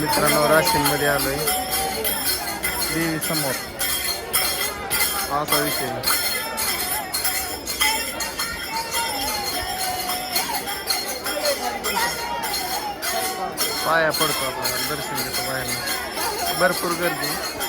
मित्रांनो राशीनमध्ये आलोय. देवी समोर असा विषय पाया पडतो आपल्याला दर्शन घेतो बाहेर. भरपूर गर्दी.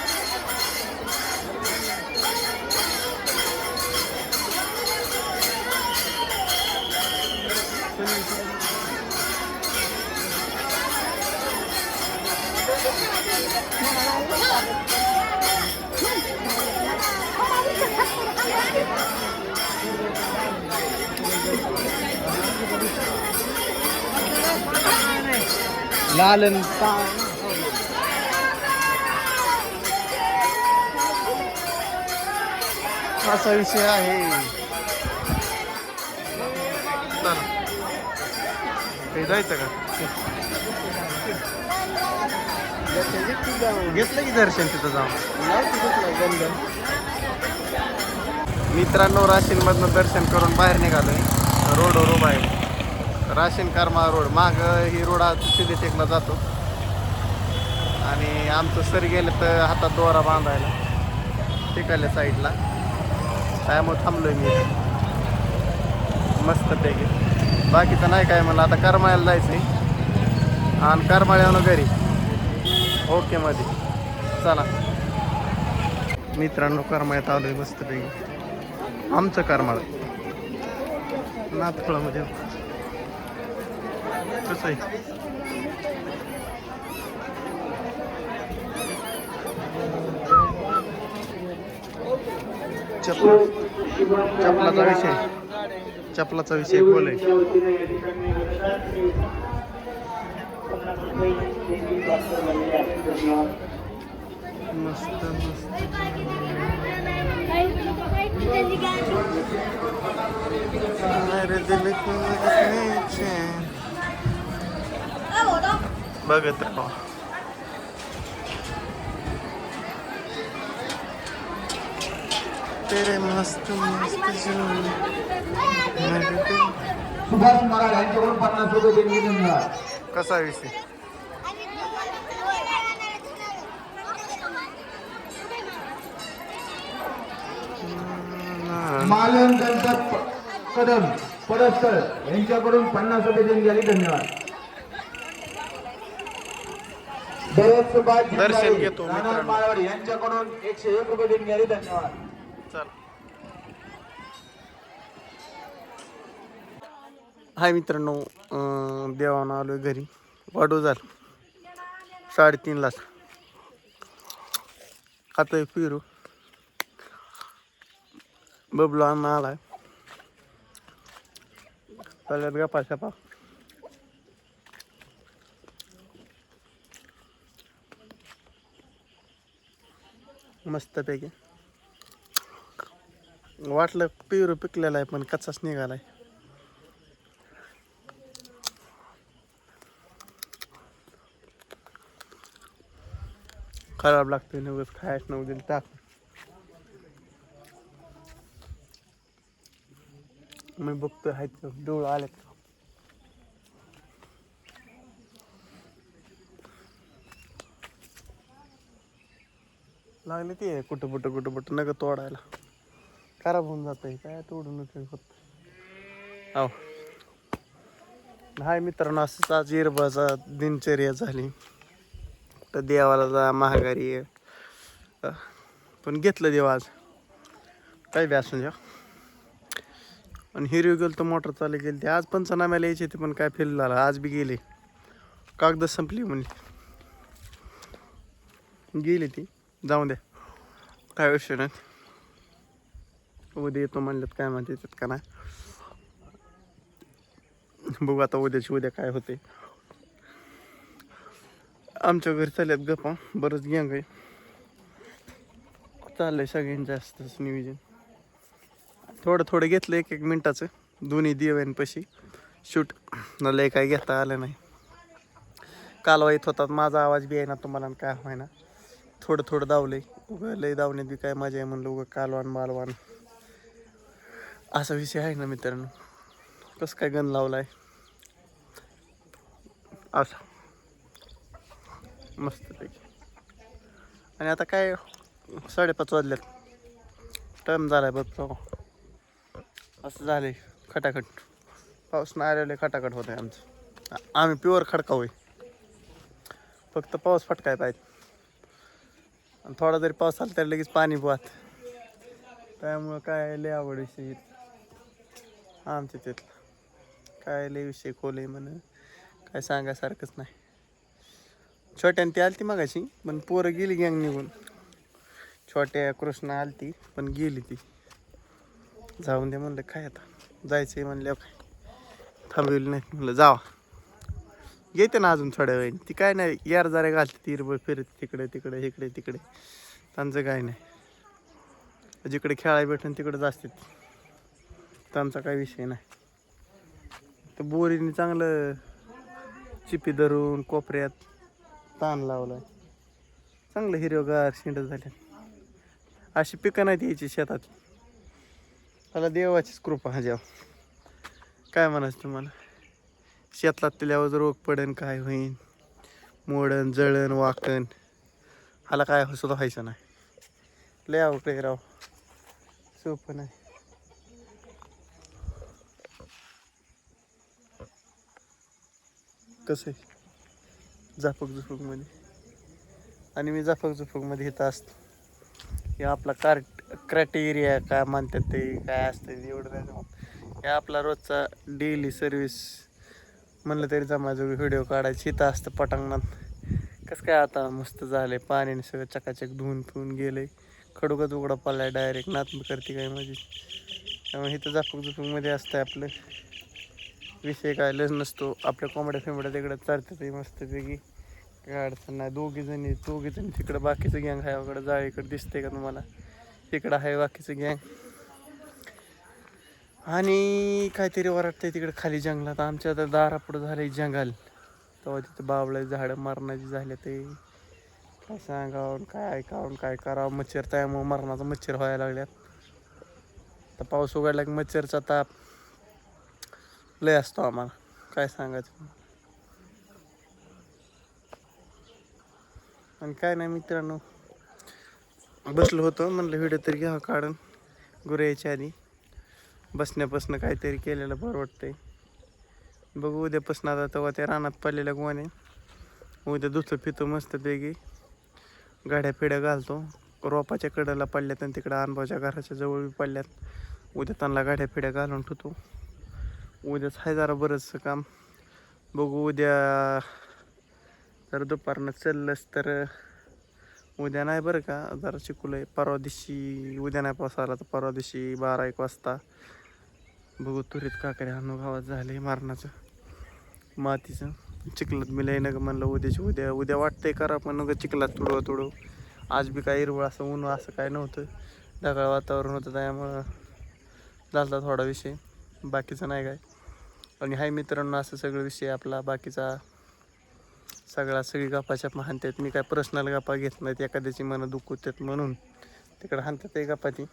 लालन असा विषय आहे. चला जायचं का? घेतलं की दर्शन तिथं जाऊन? मित्रांनो राशींमधनं दर्शन करून बाहेर निघालोय. रोडवर उभा आहे. राशीन कर्मा रोड माग ही रोड आज सिद्धे टेकला जातो. आणि आमचं सर गेलं तर हातात दोरा बांधायला टिकायला साईडला. त्यामुळे थांबलोय मी इथे. मस्तपैकी. बाकीचं नाही काय मला आता करमाळ्याला जायचंय. आणि करमाळ्यानं घरी. ओके मध्ये चला. मित्रांनो करमाळ्यात आलोय मस्तपैकी. आमचं करमाळ. नाथफळामध्ये. कसं आहे चप्पल चपलाचा विषय चपलाचा विषय बोल आहे मस्त मस्त मेरे दिल को नीचे बघत राहा. तेरे मस्त मस्त सुभाष महाराज यांच्याकडून पन्नास रुपये कसा विषय? मालन गणपत कदम पडस्तर यांच्याकडून पन्नास रुपये देणगी आली धन्यवाद भरत सुभाष दर्शन घेतो यांच्याकडून एकशे एक रुपये देणगी आली धन्यवाद. चल. हाय मित्रांनो देवानं आलोय घरी. वाढू झालं. साडेतीनलाच आता फिरू. बबलो अण्णा आलाय. चालत गप्पा शपा मस्तपैकी. वाटलं पेरू पिकलेला आहे पण कच्चाच निघालाय. खराब लागतोय नवस खायच नऊ दिली टाक मी बघतोय आहेत डोळ आलेत. लागले ते कुठं कुठं कुठं कुठं नका तोडायला. खराब होऊन जात आहे काय? तोडून उपयोग होत हो हाय मित्रांनो असंच आज इरबाचा दिनचर्या झाली. तर देवाला जा महागारी पण घेतलं देव आज. काय बी असून द्या. आणि हिरवी गेलो तर मोटर चालू गेली ते. आज पंचनाम्याला यायचे ते पण काय फेल झाला. आज बी गेले. कागद संपली म्हणजे गेली ती. जाऊ द्या काय विषय नाही. उद्या येतो म्हणलं काय म्हणते त्यात का नाही. बघू आता उद्याची उद्या काय होते आमच्या घरी चालल्यात गप्पा. बरंच गँग आहे. चाललंय सगळ्यांचं जास्तच नियोजन. थोडं थोडं घेतलं एक एक मिनटाचं. दोन्ही दिव्यांपाशी शूट न काय घेता आलं नाही. कालवा येत होतात माझा आवाज बी आहे ना तुम्हाला काय व्हायना थोडं थोडं धावले उगं लय धावण्यात बी काय मजा आहे म्हणलं उगा कालवान मालवान असा विषय आहे ना मित्रांनो. कसं काय गण लावलाय? असा. मस्तपैकी. आणि आता काय साडेपाच वाजल्यात. टाईम झाला आहे बघ असं झाले खटाखट. पाऊस नाही आलेले खटाखट होत आहे आमचं आम्ही प्युअर खडका होय फक्त पाऊस फटकाय पाहिजे. आणि थोडा जरी पाऊस आला तरी लगेच पाणी बुवात त्यामुळं काय लय आवड विषय आमच्या तिथला. काय लय विषय खोले म्हण. काय सांगासारखंच नाही. छोट्याने ती आलती मगाशी पण पोरं गेली गँग निघून. छोट्या कृष्णा आलती पण गेली ती. जाऊन दे म्हणलं काय आता? जायचंय म्हणलं काय? थांबविलं नाही म्हणलं जावा. येते ना अजून थोड्या वेळ ती काय नाही यार जरा घालते तीरबळ फिरत तिकडे तिकडे इकडे तिकडे. त्यांचं काय नाही. जिकडे खेळायला भेटून तिकडे असते त्यांचा काही विषय नाही. तर बोरीने चांगलं चिपी धरून कोपऱ्यात ताण लावलाय. चांगलं हिरवगार शिंड झाल्या अशी पिकं नाही यायची शेतात. त्याला देवाचीच कृपा हजाव काय म्हणायचं तुम्हाला? शेतात तिल्यावर रोग पडन काय होईन? मोडन जळण वाकन. हाला काय सुद्धा व्हायचं नाही. लय अवघड राव. सोपं नाही. कसं आहे? झापक झुपकमध्ये आणि मी झापक झुपकमध्ये येत असतो. हे आपला कार्ट क्रायटेरिया काय म्हणतात ते काय असतं ते एवढं हे आपला रोजचा डेली सर्विस म्हणलं तरी जमायजोगी व्हिडिओ काढायची. इथं असतं पटांगणात. कसं काय आता मस्त झालंय. पाण्याने सगळं चकाचक धुवून धुवून गेले खडूकच उघडा पडलाय डायरेक्ट नातमी करते काय माझी. त्यामुळे इथं जाफूक जुफूकमध्ये असतं आपलं. विषय काय लस नसतो. आपल्या कोंबड्या फिंबड्या तिकडं चालते ते मस्तपैकी. काय अडचण नाही. दोघी जणी दोघी जणी तिकडं बाकीचं गँग आहे इकडं जाळीकडे दिसतंय का तुम्हाला? तिकडं आहे बाकीचं गँग आणि काहीतरी वाटतंय तिकडे खाली जंगलात. आमच्या आता दारापुढं झालंय जंगल. तेव्हा तिथं बावळे झाडं मारण्याची झाले ते काय सांगावं काय ऐकावं काय करावं? मच्छर त्यामुळं मरणाचा मच्छर व्हायला लागल्यात. तर पाऊस उघडला की मच्छरचा ताप लय असतो आम्हाला. काय सांगायचं आणि काय नाही मित्रांनो. बसलो होतो म्हणलं व्हिडिओ तरी घ्यावं काढून. गुरु आधी. बसण्यापासनं काहीतरी केलेलं बरं बघू उद्यापासून आता तेव्हा त्या रानात पडलेल्या गोवाने उद्या दुसरं पितो मस्तपैकी. गाड्या पिढ्या घालतो. रोपाच्या कडेला पडल्यात आणि तिकडं अनुभवच्या घराच्या जवळ बी पडल्यात. उद्या त्यांना गाड्या पिढ्या घालून ठेवतो. उद्याच आहे जरा बरंचसं काम. बघू उद्या जर दुपारनं चाललंच तर उद्या नाही बरं का? जरा चिकूल आहे परवा दिवशी उद्या नाही पाऊस आला तर परवा दिवशी बारा एक वाजता. बघू तुरीत काकडे आणू गावात झाले मारणाचं. मातीचं. चिखलात मिळाय ना म्हणलं उद्याची उद्या उद्या वाटतंय करा पण नका चिखलात तुडव तुडव. आज बी काय हिरवळ असं ऊन असं काय नव्हतं. ढगाळ वातावरण होतं त्यामुळं झाला थोडा विषय. बाकीचं नाही काय. आणि हाय मित्रांनो असं सगळं विषय आपला. बाकीचा सगळा सगळी गप्पाच्या हाणतात मी काय पर्सनल गप्पा घेत नाहीत. एखाद्याची मनं दुखवतात म्हणून. तिकडं हाणतात ते गप्पा ती.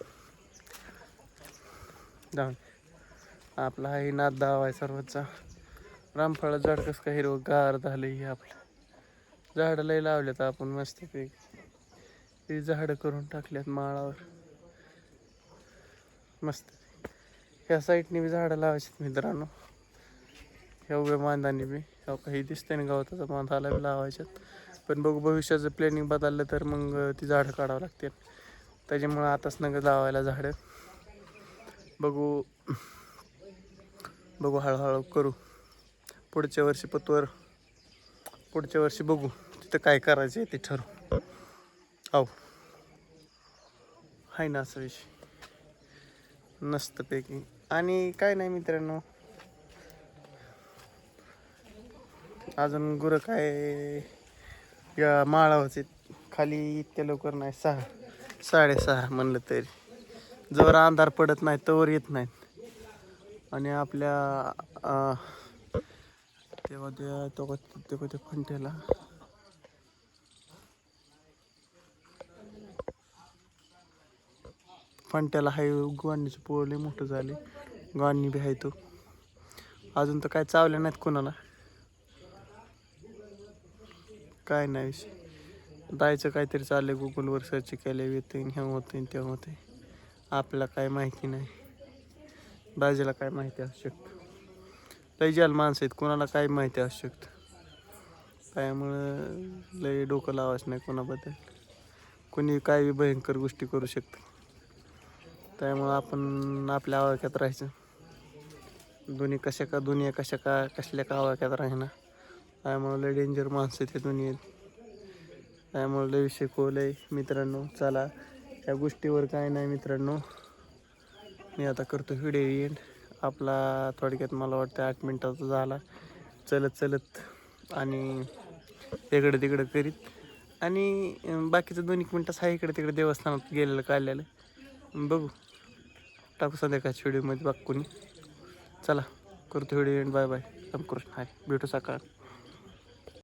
जाऊन. आपला आहे नाद दाव आहे सर्वचा. रामफळ झाड कसं काय हिरवं गार झालं हे आपलं. झाडं लय लावल्यात आपण मस्तपैकी ही झाडं करून टाकल्यात माळावर. मस्त ह्या साईडने बी झाडं लावायची मित्रांनो. ह्या उभ्या बांधाने बी. ह्या काही दिसते ना गवताचा. बांधाला बी लावायच्यात. पण बघू भविष्याचं प्लॅनिंग बदललं तर मग ती झाडं काढावं लागतील. त्याच्यामुळं आताच नका लावायला झाडं. बघू. बघू हळूहळू करू. पुढच्या वर्षी पतवर पुढच्या वर्षी बघू. तिथं काय करायचं आहे ते ठरवू. अहो आहे ना असा विषय. नसतं पैकी. आणि काय नाही मित्रांनो. अजून गुरं काय? या माळावरचे खाली इतक्या लवकर नाही सहा. साडेसहा म्हणलं तरी. जर अंधार पडत नाही तोवर येत नाहीत. आणि आपल्या तेव्हा ते तो तेव्हा त्या फंट्याला फंट्याला हाय गांडीचं पोळले मोठं झाले. गांडी बी आहे तो. अजून तर काय चावले नाहीत कोणाला. काय नाही विषय. जायचं काहीतरी चाललंय गुगलवर सर्च केलं येते ह्या होते ते होते आपल्याला काय माहिती नाही. दाजीला काय माहिती असू शकतं. लय ज्याला माणसं आहेत कोणाला काय माहिती असू शकतं. त्यामुळं लय डोकं लावायचं नाही कोणाबद्दल. कोणी काय भयंकर गोष्टी करू शकतं. त्यामुळं आपण आपल्या आवाक्यात राहायचं. दोन्ही कशा का दुनिया कशा का कसल्या का आवाक्यात राहीना त्यामुळं लय डेंजर माणसं ते दुनियेत. त्यामुळे लय शिकवलंय मित्रांनो चला या गोष्टीवर काय नाही मित्रांनो. मी आता करतो व्हिडिओ एंड आपला थोडक्यात मला वाटतं आठ मिनटाचा झाला. चलत चलत आणि इकडं तिकडं करीत. आणि बाकीचं दोन एक मिनटाचं आहे इकडे तिकडे देवस्थानात गेलेलं काढलेलं. बघू. टाकू संध्याकाळच्या व्हिडिओमध्ये बाग कोणी. चला करतो video end bye bye. Ramakrishna. Hi. भेटू सकाळ.